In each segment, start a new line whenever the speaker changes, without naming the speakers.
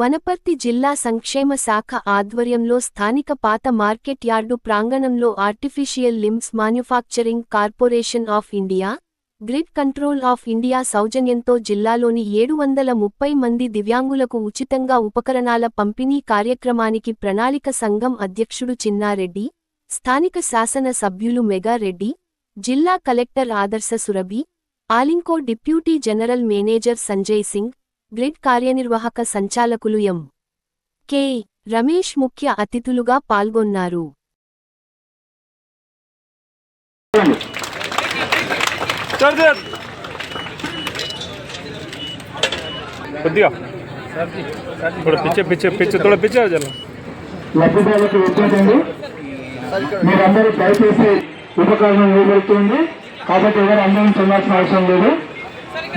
వనపర్తి జిల్లా సంక్షేమ శాఖ ఆధ్వర్యంలో స్థానిక పాత మార్కెట్ యార్డు ప్రాంగణంలో artificial limbs manufacturing corporation of India grid control of India సౌజన్యంతో జిల్లాలోని ఏడు వందల ముప్పై మంది దివ్యాంగులకు ఉచితంగా ఉపకరణాల పంపిణీ కార్యక్రమానికి ప్రణాళిక సంఘం అధ్యక్షుడు చిన్నారెడ్డి స్థానిక శాసన సభ్యులు మెగారెడ్డి జిల్లా collector Adarsh Surabhi ALIMCO deputy general manager Sanjay Singh grid కార్యనిర్వాహక సంచాలకులు ఎం. కె. రమేష్ ముఖ్య అతిథులుగా పాల్గొన్నారు.
మీరందరూ దయచేసి ఉపకరణం ఇవ్వబడుతుంది కాబట్టి ఎవరు అందరం చెందాల్సిన అవసరం లేదు.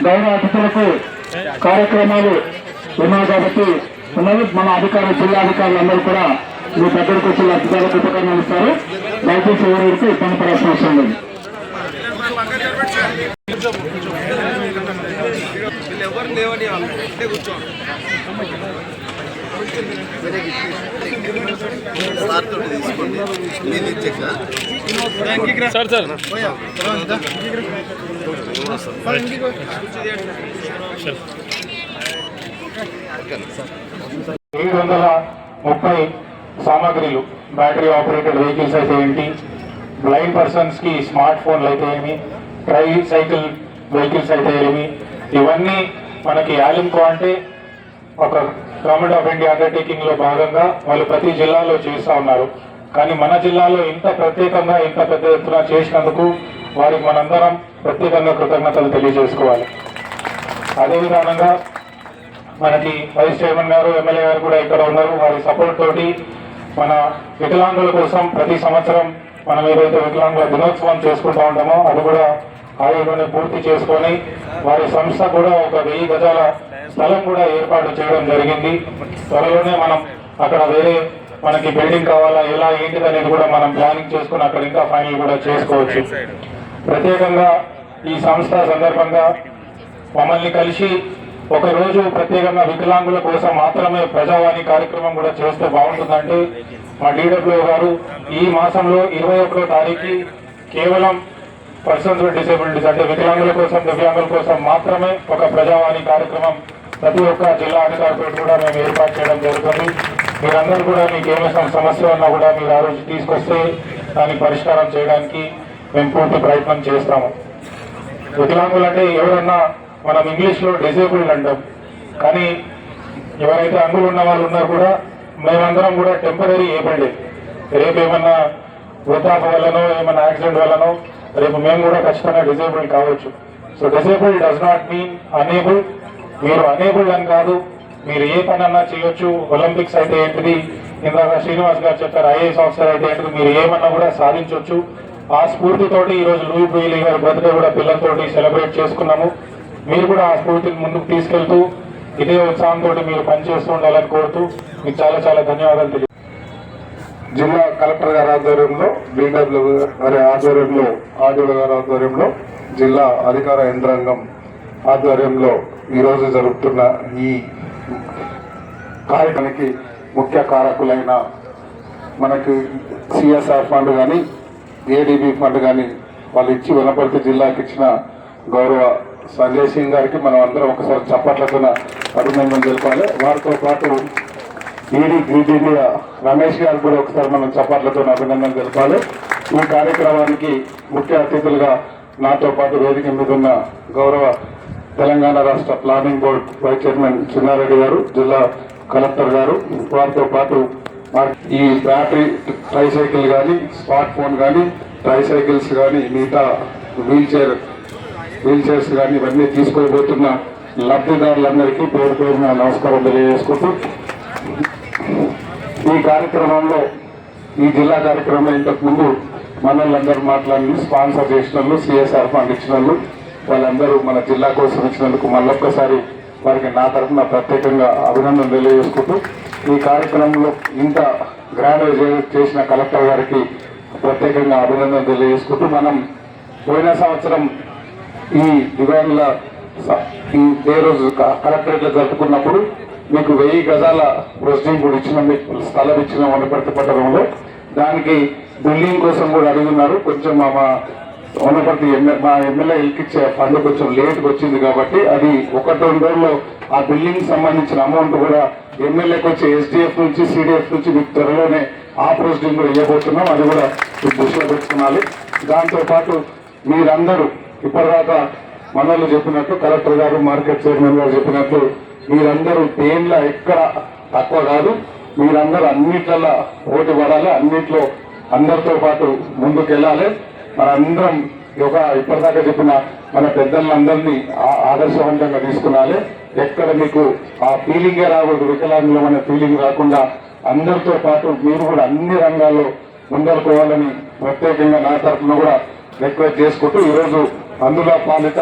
గౌరవ అతిథులకు కార్యక్రమాలు ఉన్నాయి కాబట్టి ఉన్నది మన అధికారులు జిల్లా అధికారులు అందరూ కూడా మీ దగ్గరకు వచ్చి లబ్ధిదారులకు ఉపకరణాలు ఇస్తారు. దయచేసి ఎవరికి ఇబ్బంది పడాల్సిన అవసరం లేదు.
తీసుకోండి. నేను ఇచ్చేసా? Sir sir.
ఏడు వందల ముప్పై సామాగ్రిలు బ్యాటరీ ఆపరేటెడ్ వెహికల్స్ అయితే ఏంటి బ్లైండ్ పర్సన్స్కి స్మార్ట్ ఫోన్లు అయితే ఏమి? ట్రై సైకిల్ వెహికల్స్ అయితే ఏమి? ఇవన్నీ మనకి యాలింకో అంటే ఒక గవర్నమెంట్ ఆఫ్ ఇండియా అండర్టేకింగ్లో భాగంగా వాళ్ళు ప్రతి జిల్లాలో చేస్తూ ఉన్నారు. కానీ మన జిల్లాలో ఇంత ప్రత్యేకంగా ఇంత పెద్ద ఎత్తున చేసినందుకు వారికి మనందరం ప్రత్యేకంగా కృతజ్ఞతలు తెలియజేసుకోవాలి. అదే విధానంగా మనకి వైస్ చైర్మన్ గారు ఎమ్మెల్యే గారు కూడా ఇక్కడ ఉన్నారు. వారి సపోర్ట్ తోటి మన వికలాంగుల కోసం ప్రతి సంవత్సరం మనం ఏదైతే వికలాంగుల దినోత్సవం చేసుకుంటూ ఉంటామో అది కూడా ఆయోగాన్ని పూర్తి చేసుకొని వారి సంస్థ కూడా ఒక వెయ్యి గజాల స్థలం కూడా ఏర్పాటు చేయడం జరిగింది. త్వరలోనే మనం అక్కడ వేరే మనకి బిల్డింగ్ కావాలా ఎలా ఏంటిది అనేది కూడా మనం ప్లానింగ్ చేసుకుని అక్కడ ఇంకా ఫైనల్ కూడా చేసుకోవచ్చు. ప్రత్యేకంగా ఈ సంస్థ సందర్భంగా మమ్మల్ని కలిసి ఒకరోజు ప్రత్యేకంగా వికలాంగుల కోసం మాత్రమే ప్రజావాణి కార్యక్రమం కూడా చేస్తే బాగుంటుందంటే మా డీడబ్ల్యూ గారు ఈ మాసంలో ఇరవై ఒకటో తారీఖు కేవలం పర్సన్స్ విత్ డిసేబిలిటీస్ అంటే వికలాంగుల కోసం దివ్యాంగుల కోసం మాత్రమే ఒక ప్రజావాణి కార్యక్రమం ప్రతి ఒక్క జిల్లా అధికారితో కూడా మేము ఏర్పాటు చేయడం జరుగుతుంది. మీరందరూ కూడా మీకు ఏమైనా సమస్య ఉన్నా కూడా మీరు ఆ రోజు తీసుకొస్తే దాన్ని పరిష్కారం చేయడానికి మేము పూర్తి ప్రయత్నం చేస్తాము. వికలాంగులు అంటే ఎవరన్నా మనం ఇంగ్లీష్లో డిజేబుల్డ్ అంటాం. కానీ ఎవరైతే అంగులు ఉన్న వాళ్ళు ఉన్నా కూడా మేమందరం కూడా టెంపరీ ఏబుల్డ్. రేపు ఏమన్నా వృద్ధాప వల్లనో ఏమన్నా యాక్సిడెంట్ వల్లనో రేపు మేము కూడా ఖచ్చితంగా డిసేబుల్ కావచ్చు. So disable does not mean enable. మీరు అనేబుల్ అని కాదు. మీరు ఏ పనన్నా చేయొచ్చు. ఒలింపిక్స్ అయితే ఏంటిది? ఇందాక శ్రీనివాస్ గారు చెప్పారు ఐఏఎస్ ఆఫీసర్ అయితే ఏంటిది? మీరు ఏమన్నా కూడా సాధించవచ్చు ఆ స్ఫూర్తితోటి ఈరోజు లూయి బ్రెయిలీ గారి బర్త్డే కూడా పిల్లలతోటి సెలబ్రేట్ చేసుకున్నాము. మీరు కూడా ఆ స్ఫూర్తిని ముందుకు తీసుకెళ్తూ ఇదే ఉత్సాహంతో మీరు పనిచేస్తూ ఉండాలని కోరుతూ మీకు చాలా చాలా ధన్యవాదాలు తెలియ జిల్లా కలెక్టర్ గారి ఆధ్వర్యంలో బీడబ్ల్యూ గారి ఆధ్వర్యంలో ఆర్డీఓ గారి ఆధ్వర్యంలో జిల్లా అధికార యంత్రాంగం ఆధ్వర్యంలో ఈరోజు జరుగుతున్న ఈ కార్యక్రమానికి ముఖ్య కారకులైన మనకి సిఎస్ఆర్ ఫండ్ కానీ ఏడిబి ఫండ్ కానీ వాళ్ళు ఇచ్చి వనపర్తి జిల్లాకి ఇచ్చిన గౌరవ సంజయ్ సింగ్ గారికి మనం అందరం ఒకసారి చప్పట్లతో అభినందన తెలపాలి వారితో పాటు ఈడీ గ్రీడ్ ఇండియా రమేష్ గారు కూడా ఒకసారి మనం చప్పట్లతో అభినందన తెలపాలి. ఈ కార్యక్రమానికి ముఖ్య అతిథులుగా నాతో పాటు వేదిక మీద ఉన్న గౌరవ తెలంగాణ రాష్ట్ర planning board vice chairman Chinnareddy garu జిల్లా కలెక్టర్ గారు వారితో పాటు ఈ బ్యాటరీ ట్రైసైకిల్ కానీ స్మార్ట్ ఫోన్ కానీ ట్రైసైకిల్స్ కానీ మిగతా వీల్ చైర్ వీల్ చైర్స్ కానీ ఇవన్నీ తీసుకోబోతున్న లబ్ధిదారులందరికీ పేరు పేరున నమస్కారం తెలియజేసుకుంటూ ఈ కార్యక్రమంలో ఈ జిల్లా కార్యక్రమంలో ఇంతకుముందు మనల్ని అందరూ మాట్లాడి స్పాన్సర్ చేసిన వాళ్ళు సిఎస్ఆర్ ఫండ్ ఇచ్చిన వాళ్ళు వాళ్ళందరూ మన జిల్లా కోసం ఇచ్చినందుకు మళ్ళొక్కసారి వారికి నా తరఫున ప్రత్యేకంగా అభినందన తెలియజేసుకుంటూ ఈ కార్యక్రమంలో ఇంత గ్రాండ్ చేసిన కలెక్టర్ గారికి ప్రత్యేకంగా అభినందన తెలియజేసుకుంటూ మనం పోయిన సంవత్సరం ఈ దివ్యాంగుల స- ఈ డే రోజు క- కలెక్టరేట్లో జరుపుకున్నప్పుడు
మీకు వెయ్యి గజాల ప్రొసీడింగ్ కూడా ఇచ్చిన మీకు స్థలం ఇచ్చిన వనపర్తి పట్టణంలో దానికి బిల్డింగ్ కోసం కూడా అడుగున్నారు కొంచెం మా మా మా ఎమ్మెల్యే ఇచ్చే ఫండ్ కొంచెం లేట్గా వచ్చింది కాబట్టి అది ఒకటి రెండు రోజుల్లో ఆ బిల్డింగ్ సంబంధించిన అమౌంట్ కూడా ఎమ్మెల్యేకి వచ్చి ఎస్డిఎఫ్ నుంచి సిడిఎఫ్ నుంచి మీకు త్వరలోనే ఆ ప్రొసీడింగ్ కూడా ఇవ్వబోతున్నాం. అది కూడా దృష్టిలో పెట్టుకోవాలి. దాంతోపాటు మీరందరూ ఇప్పటిదాకా మనోళ్ళు చెప్పినట్టు కలెక్టర్ గారు మార్కెట్ చైర్మన్ గారు చెప్పినట్లు మీరందరూ దేనిలో ఎక్కడ తక్కువ కాదు. మీరందరూ అన్నిట్లలో పోటీ పడాలి. అన్నిట్లో అందరితో పాటు ముందుకు వెళ్ళాలి మనందరం ఒక ఇప్పటిదాకా చెప్పిన మన పెద్దలందరినీ ఆదర్శవంతంగా తీసుకురాలి ఎక్కడ మీకు ఆ ఫీలింగే రాకూడదు వికలాంగులం అనే ఫీలింగ్ రాకుండా అందరితో పాటు మీరు కూడా అన్ని రంగాల్లో ముందరుకోవాలని ప్రత్యేకంగా నా తరఫున కూడా రిక్వెస్ట్ చేసుకుంటూ ఈరోజు అందులో పాలిత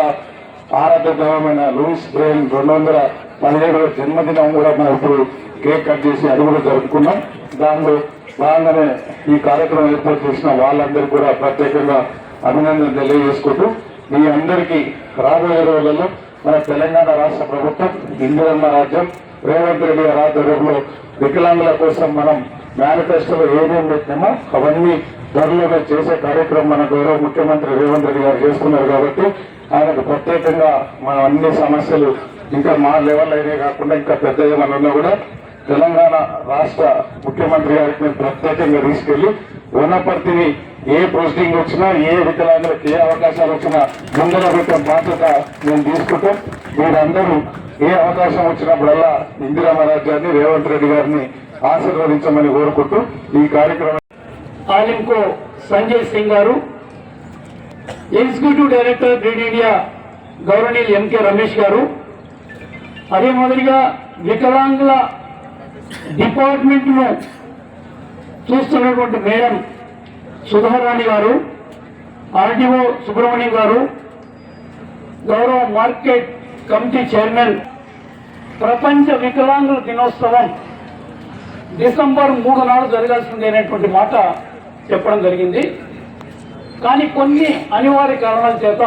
ఆరాధ్యమైన లూయిస్ బ్రెయిన్ రెండు వందల పదిహేడవ జన్మదినం కూడా మనం ఇప్పుడు కేక్ కట్ చేసి అది కూడా జరుపుకున్నాం. దానిలో బాగానే ఈ కార్యక్రమం ఏర్పాటు చేసిన వాళ్ళందరూ కూడా ప్రత్యేకంగా అభినందన తెలియజేసుకుంటూ మీ అందరికీ రాబోయే రోజులలో మన తెలంగాణ రాష్ట్ర ప్రభుత్వం ఇందిరమ్మ రాజ్యం రేవంత్ రెడ్డి గారి ఆధ్వర్యంలో వికలాంగుల కోసం మనం మేనిఫెస్టోలో ఏమేమి పెట్టినామో అవన్నీ త్వరలోనే చేసే కార్యక్రమం మన గౌరవ ముఖ్యమంత్రి రేవంత్ రెడ్డి గారు చేస్తున్నారు కాబట్టి ఆయనకు ప్రత్యేకంగా మన అన్ని సమస్యలు ఇంకా మా లెవెల్ అయినా కాకుండా ఇంకా పెద్ద ఏమన్నా ఉన్నా కూడా తెలంగాణ రాష్ట్ర ముఖ్యమంత్రి గారికి మేము ప్రత్యేకంగా తీసుకెళ్ళి ఉన్నపర్తిని ఏ పోస్టింగ్ వచ్చినా ఏ వికలాంగులకు ఏ అవకాశాలు వచ్చినా ముందర పెట్టే బాధ్యత మేము తీసుకుంటాం. మీరందరూ ఏ అవకాశం వచ్చినప్పుడల్లా ఇందిరామ రాజ్యాన్ని రేవంత్ రెడ్డి గారిని ఆశీర్వదించమని కోరుకుంటూ ఈ కార్యక్రమం
ALIMCO Sanjay Singh garu executive director grid India గౌరవనీయులు ఎంకే రమేష్ గారు. అదే మాదిరిగా వికలాంగుల డిపార్ట్మెంట్లో చూస్తున్నటువంటి మేడం సుధారాణి గారు ఆర్డీఓ సుబ్రహ్మణ్యం గారు గౌరవ మార్కెట్ కమిటీ చైర్మన్ ప్రపంచ వికలాంగుల దినోత్సవం డిసెంబర్ మూడు నాడు జరగాల్సింది అనేటువంటి మాట చెప్పడం జరిగింది. కానీ కొన్ని అనివార్య కారణాల చేత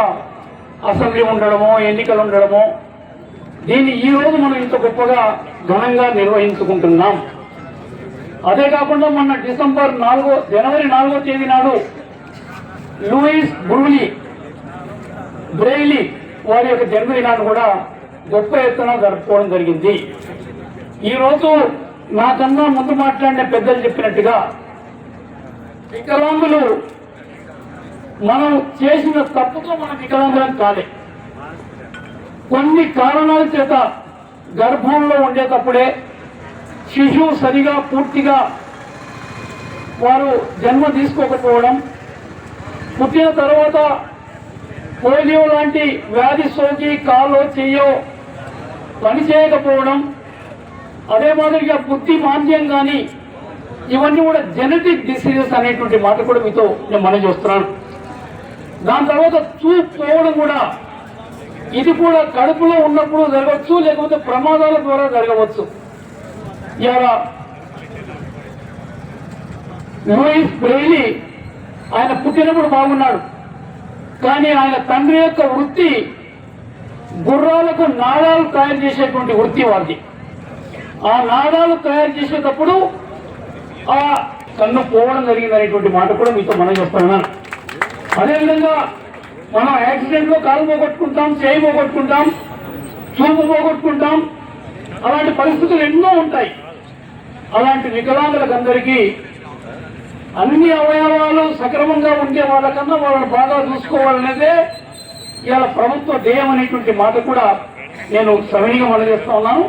అసెంబ్లీ ఉండడమో ఎన్నికలు ఉండడమో దీన్ని ఈ రోజు మనం ఇంత గొప్పగా ఘనంగా నిర్వహించుకుంటున్నాం. అదే కాకుండా మొన్న డిసెంబర్ నాలుగో జనవరి నాలుగో తేదీ నాడు లూయిస్ బ్రూలీ బ్రెయిలీ వారి యొక్క జన్మదినాన్ని కూడా గొప్ప ఎత్తున జరుపుకోవడం జరిగింది. ఈరోజు నాకన్నా ముందు మాట్లాడిన పెద్దలు చెప్పినట్టుగా వికలాంగులు మనం చేసిన తప్పుతో మనం వికలాంగులం కాలే. కొన్ని కారణాల చేత గర్భంలో ఉండేటప్పుడే శిశువు సరిగా పూర్తిగా వారు జన్మ తీసుకోకపోవడం పుట్టిన తర్వాత పోలియో లాంటి వ్యాధి సోకి కాలో చెయ్యో పని చేయకపోవడం అదే మాదిరిగా బుద్ధి మాంద్యం కానీ ఇవన్నీ కూడా జెనెటిక్ డిసీజెస్ అనేటువంటి మాట కూడా మీతో నేను మనం చూస్తున్నాను. దాని తర్వాత చూపు పోవడం కూడా ఇది కూడా కడుపులో ఉన్నప్పుడు జరగవచ్చు లేకపోతే ప్రమాదాల ద్వారా జరగవచ్చు. ఇలా లూయిస్ బ్రెయిలీ ఆయన పుట్టినప్పుడు బాగున్నాడు. కానీ ఆయన తండ్రి యొక్క వృత్తి గుర్రాలకు నాడాలు తయారు చేసేటువంటి వృత్తి వారిది. ఆ నాడాలు తయారు చేసేటప్పుడు ఆ కన్ను పోవడం జరిగింది అనేటువంటి మాట కూడా మీతో మనం చెప్తున్నాను అదేవిధంగా మనం యాక్సిడెంట్లో కాలు పోగొట్టుకుంటాం చేయి పోగొట్టుకుంటాం చూపు పోగొట్టుకుంటాం. అలాంటి పరిస్థితులు ఎన్నో ఉంటాయి. అలాంటి వికలాంగులకందరికీ అన్ని అవయవాలు సక్రమంగా ఉండే వాళ్ళకన్నా వాళ్ళని బాగా చూసుకోవాలనేదే ఇవాళ ప్రభుత్వ ధ్యేయం అనేటువంటి మాట కూడా నేను సవినీగా మనం చేస్తా ఉన్నాను.